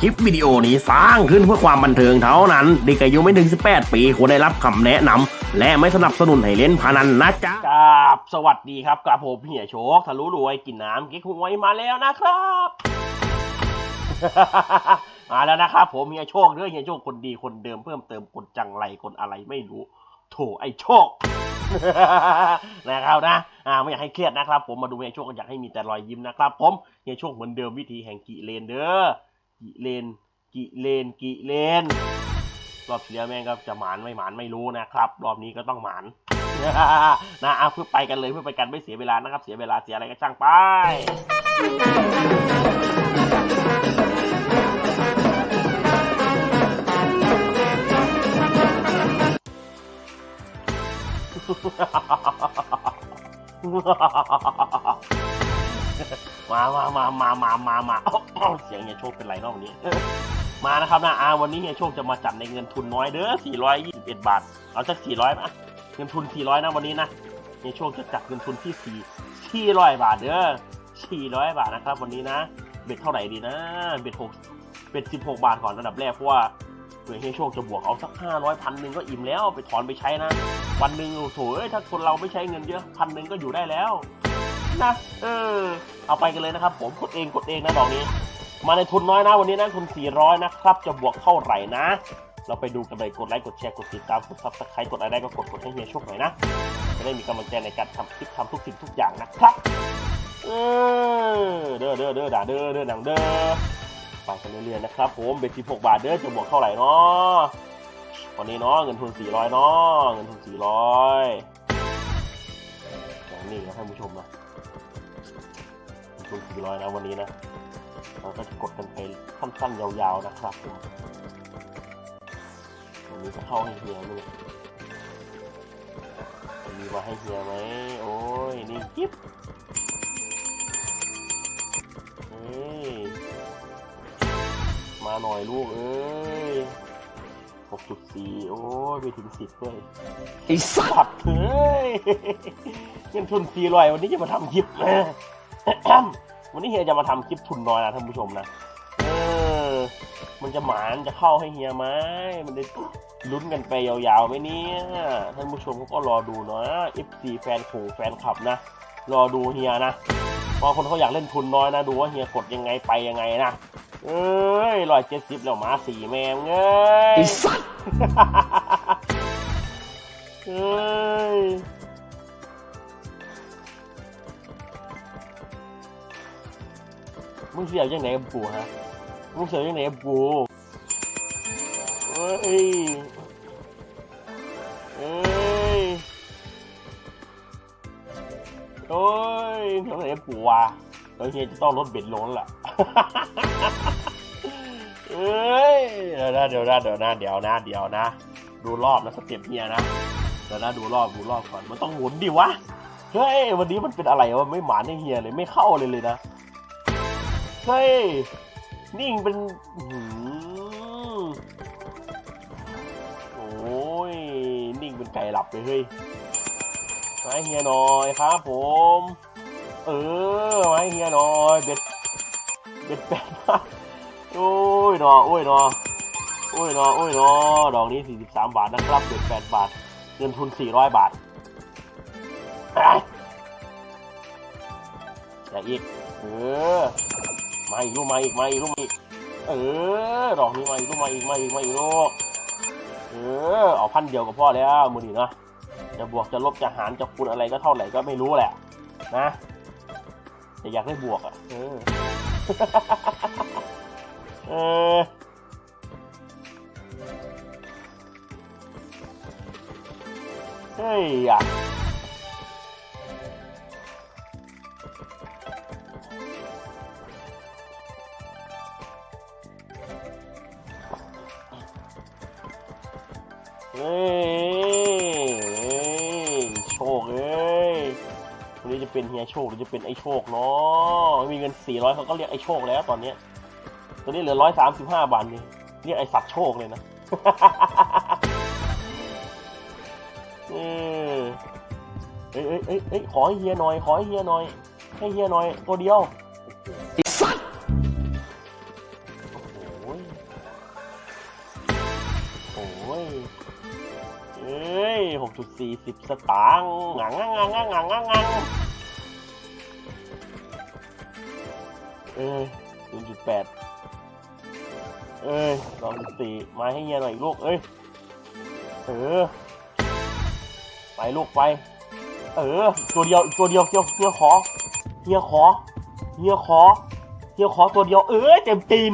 คลิปวิดีโอนี้สร้างขึ้นเพื่อความบันเทิงเท่านั้นเด็กอายุไม่ถึง 18 ปีควรได้รับคำแนะนำและไม่สนับสนุนให้เล่นพนันนะจ๊ะกราบสวัสดีครับกราบผมเหียโชคทะลุรวยกินน้ำกิ๊กหวยมาแล้วนะครับมาแล้วนะครับผมเฮียโชคเรื่องเฮียโชคคนดีคนเดิมเพิ่มเติมคนจังไรคนอะไรไม่รู้โถไอโชคนะครับนะอ่าไม่อยากให้เครียดนะครับ ผมมาดูเฮียโชคก็อยากให้มีแต่รอยยิ้มนะครับ ผมเฮียโชคเหมือนเดิมวิธีแห่งกิเลนเด้อ กิเลน กิเลน กิเลน รอบที่แล้วแม่งก็จะหมานไม่หมานไม่รู้นะครับ รอบนี้ก็ต้องหมานนะเอาเพื่อไปกันเลยเพื่อไปกันไม่เสียเวลานะครับ เสียเวลาเสียอะไรก็ช่างไปมามามามามามามา อ้าเสียงเฮียโชคเป็นไรเนอกวันนี้ มานะครับนะอาวันนี้เฮียโชคจะมาจัดในเงินทุนน้อยเด้อ421 บาท เอาสัก 400นะเงินทุน 400 นะวันนี้นะเฮียโชคจะจัดเงินทุนที่ 4 400 บาทเด้อ400 บาทนะครับ วันนี้นะ เบ็ดเท่าไหร่ดีนะเบ็ด6เบ็ด16 บาทก่อนระดับแรกเพราะว่าเผื่อเฮียโชคจะบวกเอาสัก500พันหนึ่งก็อิ่มแล้วไปถอนไปใช้นะ วันหนึ่งโอ้โถเอ้ยถ้าคนเราไม่ใช้เงินเยอะพันหนึ่งก็อยู่ได้แล้ว นะเออเอาไปกันเลยนะครับ ผมกดเองกดเองนะดอกนี้ มาในทุนน้อยนะวันนี้นะทุน 400 นะครับ จะบวกเท่าไหร่นะ เราไปดูกันเลยกดไลค์กดแชร์กดติดตามกดซับสไครต์กดอะไรได้ก็กดกดให้เฮียโชคหน่อยนะจะได้มีกำลังใจในการทำคลิปทำทุกสิ่งทุกอย่างนะครับเออเด้อเด้อเด้อด่าเด้อเด้อหนังเด้อไปกันเรื่อยๆนะครับผมเบ็ด16บาทเด้อจะบวกเท่าไหร่เนาะวันนี้เนาะเงินทุน400เนาะเงินทุน400อย่างนี้นะท่านผู้ชมนะ เงินทุน400 นะวันนี้นะ เราก็จะกดกันไปสั้นๆยาวๆนะครับผมวันนี้จะเข้าให้เฮียไหมเนี่ยวันนี้มาให้เฮียไหมโอ้ย นี่กิ๊บเฮ้ยมาหน่อยลูกเอ้ย6.4 โอ้ยไปถึง 10ด้วยไอ้สัตว์เฮ้ยเงินทุน400วันนี้จะมาทำคลิป วันนี้เฮียจะมาทำคลิปทุนน้อยนะท่านผู้ชมนะเออ มันจะหมานจะเข้าให้เฮียไหมมันได้ลุ้นกันไปยาวๆไหมเนี่ยท่านผู้ชมเขาก็รอดูเนาะ FC แฟนคงแฟนคลับนะรอดูเฮียนะบางคนเขาอยากเล่นทุนน้อยนะดูว่าเฮียกดยังไงไปยังไงนะเอ้ยร้อยเจ็ดสิบแล้วหมาสี่แมงเอ้ยเอ้ย มึงเสียวยังไงกับกูฮะ มึงเสียวยังไงกับกูเอ้ยเอ้ยโอ้ยเสียวยังไงกับกูวะแล้วเฮียจะต้องลดเบ็ดลงแล้วล่ะเอ้ยเดี๋ยวนะเดี๋ยวนะเดี๋ยวนะเดี๋ยวนะเดี๋ยวนะ ดูรอบนะสเต็ปเฮียนะเดี๋ยวนะดูรอบดูรอบก่อนมันต้องหมุนดิวะเฮ้ยวันนี้มันเป็นอะไรวะไม่หมานให้เฮียเลยไม่เข้าเลยเลยนะ เฮ้ยนิ่งเป็นหือโอ้ย นิ่งเป็นไก่หลับเลยเฮ้ยมาให้เฮียหน่อยครับผม เออมาให้เฮียหน่อยเบ็ดเบ็ดแปดบาทโอ้ยหนอโอ้ยหนอโอ้ยหนอโอ้ยหนอดอกนี้ 43 บาทนะครับเบ็ด8บาทเงินทุน 400 บาทอ,อย่าอีก เออ มาอีกลูกมาอีกมาอีกลูกมาอีกเออดอกนี้มาอีกลูกมาอีกมาอีกมาอีกลูกเออเอาพันเดียวกับพ่อแล้วมือนี่นะจะบวกจะลบจะหารจะคูณอะไรก็เท่าไหร่ก็ไม่รู้แหละ นะแต่อยากได้บวกอะ เออเออเฮ้ยอะ โชคเอ้ยวันนี้จะเป็นเฮียโชคหรือจะเป็นไอ้โชคเนาะมีเงิน 400เขาก็เรียกไอ้โชคแล้วตอนเนี้ยตอนนี้เหลือ 135 บาทนี่เรียกไอสัตว์โชคเลยนะเอ้ยเอ้ยเอ้ยเอ้ยขอให้เฮียหน่อย ขอให้เฮียหน่อย ให้เฮียหน่อย ตัวเดียว หกจุดสี่สิบสตางค์งังงังงังงังงังงังงังเอ้ยศูนย์จุดแปดเอ้ยสองจุดสี่มาให้เฮียหน่อยลูก เอ้ย เออ ไปลูกไป เออ ตัวเดียวตัวเดียวเฮียเฮียขอเฮียขอเฮียขอเฮียขอตัวเดียว เอ้ยเต็มตีน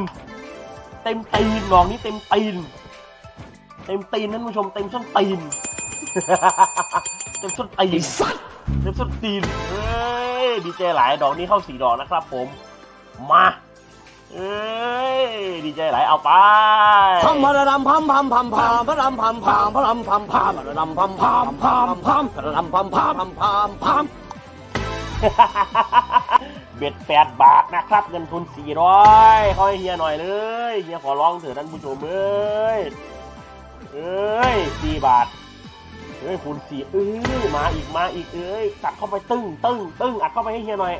เต็มตีนน้องนี้เต็มตีนเต็มตีนท่านผู้ชมเต็มส้นตีน เต็มส้นตีนเต็มส้นตีนเอ้ยดีใจหลายดอกนี้เข้าสี่ดอกนะครับผม มาเอ้ยดีใจหลายเอาไปพัมพะระดำพัมพัมพัมพามพะระดำพัมพามพะระดำพัมพามพะระดำพัมพามพามพามพะระดำพัมพามพัมพามพามเบ็ดแปดบาทนะครับเงินทุนสี่ร้อยเขาให้เฮียหน่อยเลยเฮียขอร้องเถอะท่านผู้ชมเอ้ยเอ้ยสี่บาท เอ้ยคูณสี่เอ้ยมาอีกมาอีกเอ้ยตัดเข้าไปตึ้งตึ้งตึ้งอัดเข้าไปให้เฮียหน่อย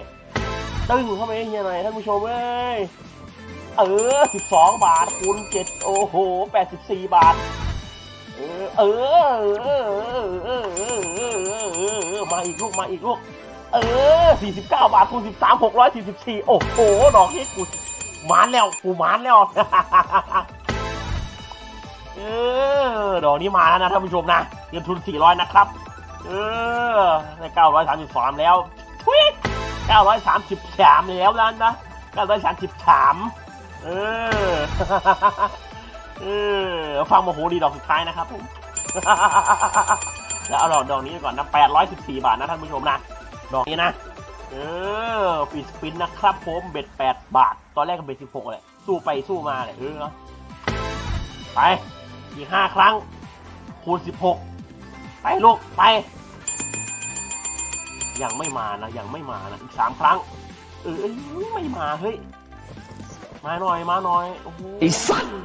ตึ้งเข้าไปให้เฮียหน่อยท่านผู้ชมเอ้ยเออสิบสองบาทคูณเจ็ดโอ้โหแปดสิบสี่บาท เออ เออเออเออเออมาอีกลูกมาอีกลูกเออสี่สิบเก้าบาทคูณสิบสามหกร้อยสี่สิบสี่โอ้โหดอกนี้กูมานแล้วกูมานแล้วเออดอกนี้มาแล้วนะท่านผู้ชมนะ เงินทุน 400 นะครับ เออได้933 แล้วทุย933 แล้วแล้วนะ933 เออ เออ ฟังโมโหดีดอกสุดท้ายนะครับผมแล้วเอาดอกดอกนี้ก่อนนะ 814 บาทนะท่านผู้ชมนะ ดอกนี้นะ เออปีสปินนะครับผมเบ็ดแปดบาท ตอนแรกก็เบ็ดสิบหกเลยสู้ไปสู้มาเลยเออ ไป อีกห้าครั้ง คูณสิบหก ไปลูกไป ยังไม่มานะยังไม่มานะอีกสามครั้ง เออเอ้ยไม่มาเฮ้ยมาหน่อยมาหน่อยโอ้โหไอ้สัตว์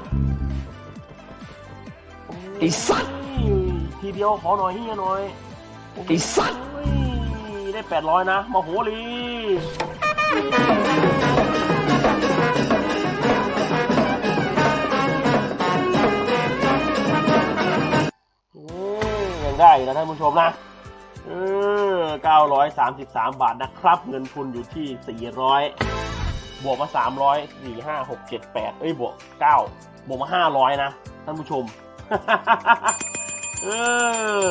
ไอ้สัตว์ทีเดียวขอหน่อยเฮียหน่อยไอ้สัตว์โอ้ยได้แปดร้อยนะมาโหรี ยังได้นะท่านผู้ชมนะเออ933 บาทนะครับ เงินทุนอยู่ที่ 400 บวกมา 300 4 5 6 7 8 เอ้ยบวก 9 บวกมา 500 นะ ท่านผู้ชม เออ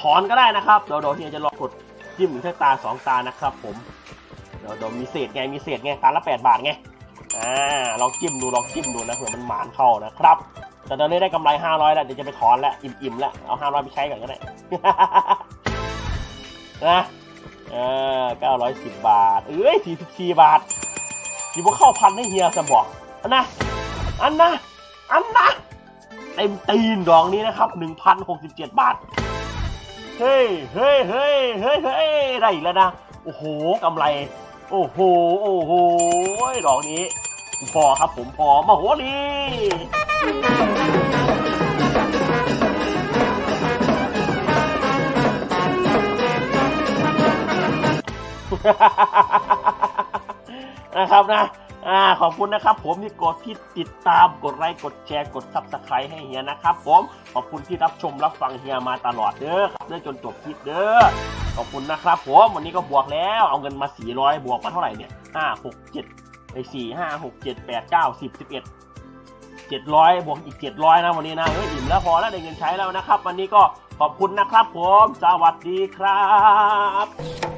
ถอนก็ได้นะครับเดี๋ยวเดี๋ยวเฮียจะลองกดจิ้มแค่ตาสองตานะครับผม เดี๋ยวเดี๋ยวมีเศษไง มีเศษไง ตาละแปดบาทไง อ่า ลองจิ้มดู ลองจิ้มดูนะเผื่อมันหมานเข้านะครับ แต่ตอนนี้ได้กำไรห้าร้อยแล้วเดี๋ยวจะไปถอนแล้วอิ่มๆแล้วเอาห้าร้อยไปใช้ก่อนก็ได้นะเออเก้าร้อยสิบบาท เอ้ยสี่สิบสี่บาทที่พวกเข้าพันให้เฮียสมบอกอันนะอันนะอันนะเต็มตีนดอกนี้นะครับหนึ่งพันหกสิบเจ็ดบาท เฮ้ยเฮ้ยเฮ้ยเฮ้ยเฮ้ยได้อีกแล้วนะ โอ้โหกำไร โอ้โห โอ้โหดอกนี้ พอครับผมพอมาโหลี นะครับนะอ่าขอบคุณนะครับ ผมที่กดที่ติดตามกดไลค์กดแชร์กดซับสไครต์ให้เฮียนะครับ ผมขอบคุณที่รับชมรับฟังเฮียมาตลอดเด้อครับเด้อจนจบคลิปเด้อขอบคุณนะครับผมวันนี้ก็บวกแล้วเอาเงินมา 400 บวกมาเท่าไหร่เนี่ย5 6 7ไอ้4 5 6 7 8 9 10 11 700บวกอีก700นะวันนี้นะเฮ้ยอิ่มแล้วพอแล้วได้เงินใช้แล้วนะครับ วันนี้ก็ขอบคุณนะครับผม สวัสดีครับ